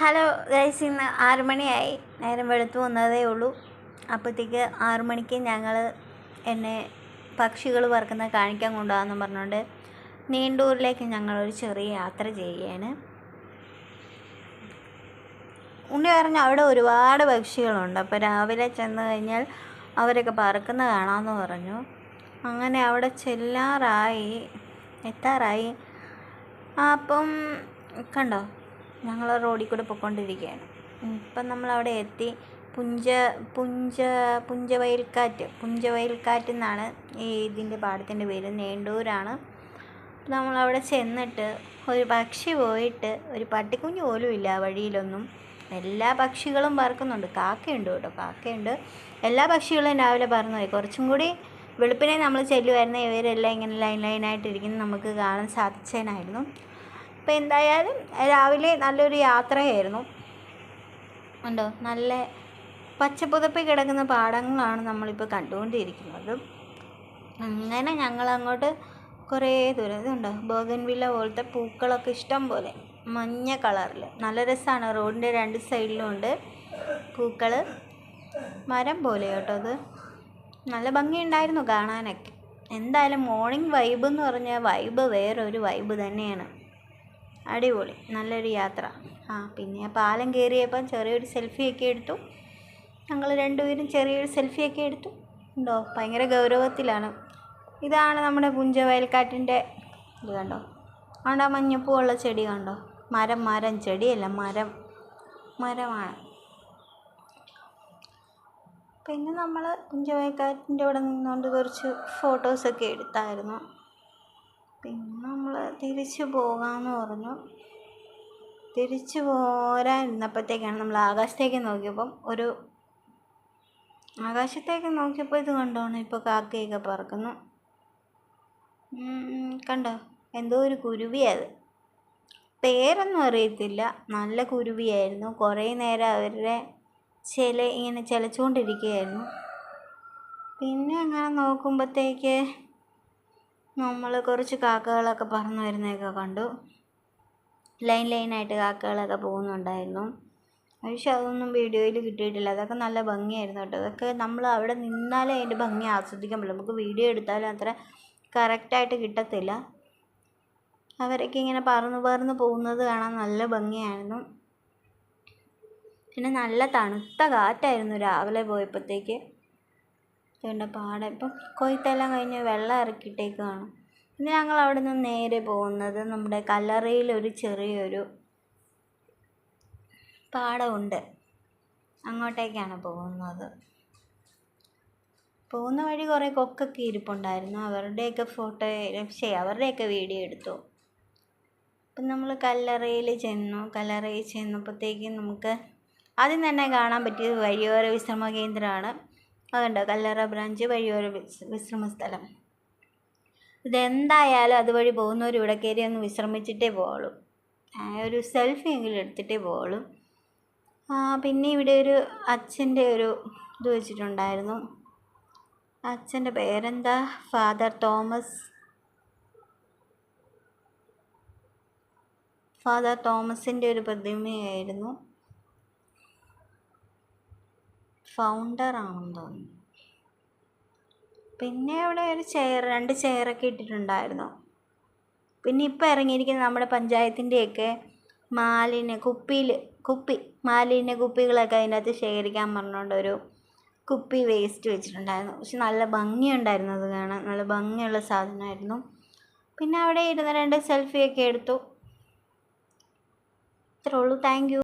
Hello guys ഇന്ന് ആറ് മണിയായി. നേരം വെളുത്തു വന്നതേ ഉള്ളൂ. അപ്പോഴത്തേക്ക് ആറു മണിക്ക് ഞങ്ങൾ എന്നെ പക്ഷികൾ പറക്കുന്ന കാണിക്കാൻ കൊണ്ടുപോകാമെന്ന് പറഞ്ഞുകൊണ്ട് നീണ്ടൂരിലേക്ക് ഞങ്ങളൊരു ചെറിയ യാത്ര ചെയ്യുകയാണ്. ഉണ്ണി പറഞ്ഞ അവിടെ ഒരുപാട് പക്ഷികളുണ്ട്. അപ്പോൾ രാവിലെ ചെന്ന് കഴിഞ്ഞാൽ അവരൊക്കെ പറക്കുന്ന കാണാമെന്ന് പറഞ്ഞു. അങ്ങനെ അവിടെ ചെല്ലാറായി എത്താറായി. അപ്പം കണ്ടോ ഞങ്ങൾ റോഡിൽ കൂടെ പൊയ്ക്കൊണ്ടിരിക്കുകയാണ്. ഇപ്പം നമ്മളവിടെ എത്തി. പുഞ്ച പുഞ്ച പുഞ്ചവയൽക്കാറ്റ്. പുഞ്ചവയൽക്കാറ്റ് എന്നാണ് ഈ ഇതിന്റെ പാടത്തിന്റെ പേര്. നേണ്ടൂരാണ്. നമ്മളവിടെ ചെന്നിട്ട് ഒരു പക്ഷി പോയിട്ട് ഒരു പട്ടിക്കുഞ്ഞ് പോലും ഇല്ല വഴിയിലൊന്നും. എല്ലാ പക്ഷികളും പറക്കുന്നുണ്ട്. കാക്കയുണ്ട് കേട്ടോ. കാക്കയുണ്ട്. എല്ലാ പക്ഷികളും രാവിലെ പറന്നു പോയി. കുറച്ചും കൂടി വെളുപ്പിനെ നമ്മൾ ചെല്ലുമായിരുന്നു ഇവരെല്ലാം ഇങ്ങനെ ലൈൻ ലൈനായിട്ട് ഇരിക്കുന്നത് നമുക്ക് കാണാൻ സാധിച്ചേനായിരുന്നു. അപ്പോൾ എന്തായാലും രാവിലെ നല്ലൊരു യാത്രയായിരുന്നു. ഉണ്ടോ? നല്ല പച്ചപ്പുതപ്പി കിടക്കുന്ന പാടങ്ങളാണ് നമ്മളിപ്പോൾ കണ്ടുകൊണ്ടിരിക്കുന്നത്. അങ്ങനെ ഞങ്ങൾ അങ്ങോട്ട് കുറേ ദൂരം. ഇതുണ്ട്? ബോഗൻവില്ല പോലത്തെ പൂക്കളൊക്കെ ഇഷ്ടം പോലെ. മഞ്ഞ കളറിൽ നല്ല രസമാണ് റോഡിന്റെ രണ്ട് സൈഡിലും ഉണ്ട് പൂക്കൾ മരം പോലെ കേട്ടോ അത്. നല്ല ഭംഗിയുണ്ടായിരുന്നു കാണാനൊക്കെ. എന്തായാലും മോർണിംഗ് വൈബ് എന്ന് പറഞ്ഞാൽ വൈബ് വേറൊരു വൈബ് തന്നെയാണ്. അടിപൊളി. നല്ലൊരു യാത്ര. ആ പിന്നെ പാലം കയറിയപ്പം ചെറിയൊരു സെൽഫിയൊക്കെ എടുത്തു. ഞങ്ങൾ രണ്ടുപേരും ചെറിയൊരു സെൽഫിയൊക്കെ എടുത്തു. ഉണ്ടോ ഭയങ്കര ഗൗരവത്തിലാണ്. ഇതാണ് നമ്മുടെ പുഞ്ച വയൽക്കാറ്റിന്റെ ഇത് കണ്ടോ? അവിടെ ആ മഞ്ഞപ്പൂവുള്ള ചെടി കണ്ടോ? മരം മരം. ചെടിയല്ല മരം. മരമാണ്. പിന്നെ നമ്മൾ പുഞ്ച വയൽക്കാറ്റിന്റെ അവിടെ നിന്നുകൊണ്ട് കുറച്ച് ഫോട്ടോസൊക്കെ എടുത്തായിരുന്നു. പിന്നെ നമ്മൾ തിരിച്ച് പോകാമെന്ന് പറഞ്ഞു. തിരിച്ച് പോരാനിരുന്നപ്പോഴത്തേക്കാണ് നമ്മൾ ആകാശത്തേക്ക് നോക്കിയപ്പം ഒരു ആകാശത്തേക്ക് നോക്കിയപ്പോൾ ഇത് കണ്ടോണം ഇപ്പോൾ കാക്കയൊക്കെ പറക്കുന്നു. കണ്ടോ? എന്തോ ഒരു കുരുവിയത്. പേരൊന്നും അറിയത്തില്ല. നല്ല കുരുവിയായിരുന്നു. കുറേ നേരം അവരുടെ ചില ഇങ്ങനെ ചിലച്ചുകൊണ്ടിരിക്കുകയായിരുന്നു പിന്നെ അങ്ങനെ നോക്കുമ്പോഴത്തേക്ക് നമ്മൾ കുറച്ച് കാക്കകളൊക്കെ പറന്നു വരുന്നതൊക്കെ കണ്ടു. ലൈൻ ലൈനായിട്ട് കാക്കകളൊക്കെ പോകുന്നുണ്ടായിരുന്നു. പക്ഷെ അതൊന്നും വീഡിയോയിൽ കിട്ടിയിട്ടില്ല. അതൊക്കെ നല്ല ഭംഗിയായിരുന്നു കേട്ടോ. അതൊക്കെ നമ്മൾ അവിടെ നിന്നാലേ അതിന്റെ ഭംഗി ആസ്വദിക്കാൻ പറ്റും നമുക്ക് വീഡിയോ എടുത്താലും അത്ര കറക്റ്റായിട്ട് കിട്ടത്തില്ല. അവരൊക്കെ ഇങ്ങനെ പറന്ന് പറന്ന് പോകുന്നത് കാണാൻ നല്ല ഭംഗിയായിരുന്നു. പിന്നെ നല്ല തണുത്ത കാറ്റായിരുന്നു രാവിലെ പോയപ്പോഴത്തേക്ക്. അതുകൊണ്ട് പാടെ. ഇപ്പം കൊയ്ത്തെല്ലാം കഴിഞ്ഞ് വെള്ളം ഇറക്കിയിട്ടേക്കാണ് പിന്നെ ഞങ്ങൾ അവിടെ നിന്ന് നേരെ പോകുന്നത് നമ്മുടെ കല്ലറയിലൊരു ചെറിയൊരു പാടമുണ്ട്. അങ്ങോട്ടേക്കാണ് പോകുന്നത്. പോകുന്ന വഴി കുറേ കൊക്കൊക്കെ ഇരിപ്പുണ്ടായിരുന്നു. അവരുടെയൊക്കെ ഫോട്ടോ ശരി അവരുടെയൊക്കെ വീഡിയോ എടുത്തു. അപ്പം നമ്മൾ കല്ലറയിൽ ചെന്നു. കല്ലറയിൽ ചെന്നപ്പോഴത്തേക്കും നമുക്ക് ആദ്യം തന്നെ കാണാൻ പറ്റിയത് വഴിയോര വിശ്രമ കേന്ദ്രമാണ് അതുണ്ട് കല്ലറ ബ്രാഞ്ച് വഴിയോര വിശ്രമ സ്ഥലം ഇതെന്തായാലും അതുവഴി പോകുന്നവർ ഇവിടെ കയറി ഒന്ന് വിശ്രമിച്ചിട്ടേ പോവുള്ളൂ. ഒരു സെൽഫി എങ്കിലും എടുത്തിട്ടേ പോവുള്ളൂ. പിന്നെ ഇവിടെ ഒരു അച്ഛന്റെ ഒരു ഇത് വെച്ചിട്ടുണ്ടായിരുന്നു. അച്ഛന്റെ പേരെന്താ? Father Thomas. ഫാദർ തോമസിന്റെ ഒരു പ്രതിമയായിരുന്നു. ഫൗണ്ടർ ആണെന്ന് തോന്നുന്നു. പിന്നെ അവിടെ ഒരു ചെയർ രണ്ട് ചെയറൊക്കെ ഇട്ടിട്ടുണ്ടായിരുന്നു. പിന്നെ ഇപ്പോൾ ഇറങ്ങിയിരിക്കുന്ന നമ്മുടെ പഞ്ചായത്തിന്റെയൊക്കെ മാലിന്യ കുപ്പിയിൽ കുപ്പി മാലിന്യ കുപ്പികളൊക്കെ അതിനകത്ത് ശേഖരിക്കാൻ പറഞ്ഞുകൊണ്ട് ഒരു കുപ്പി വേസ്റ്റ് വെച്ചിട്ടുണ്ടായിരുന്നു. പക്ഷെ നല്ല ഭംഗിയുണ്ടായിരുന്നു അത് കാണാൻ നല്ല ഭംഗിയുള്ള സാധനമായിരുന്നു. പിന്നെ അവിടെ ഇരുന്ന് രണ്ട് സെൽഫിയൊക്കെ എടുത്തു. ഇത്രേ ഉള്ളൂ. താങ്ക്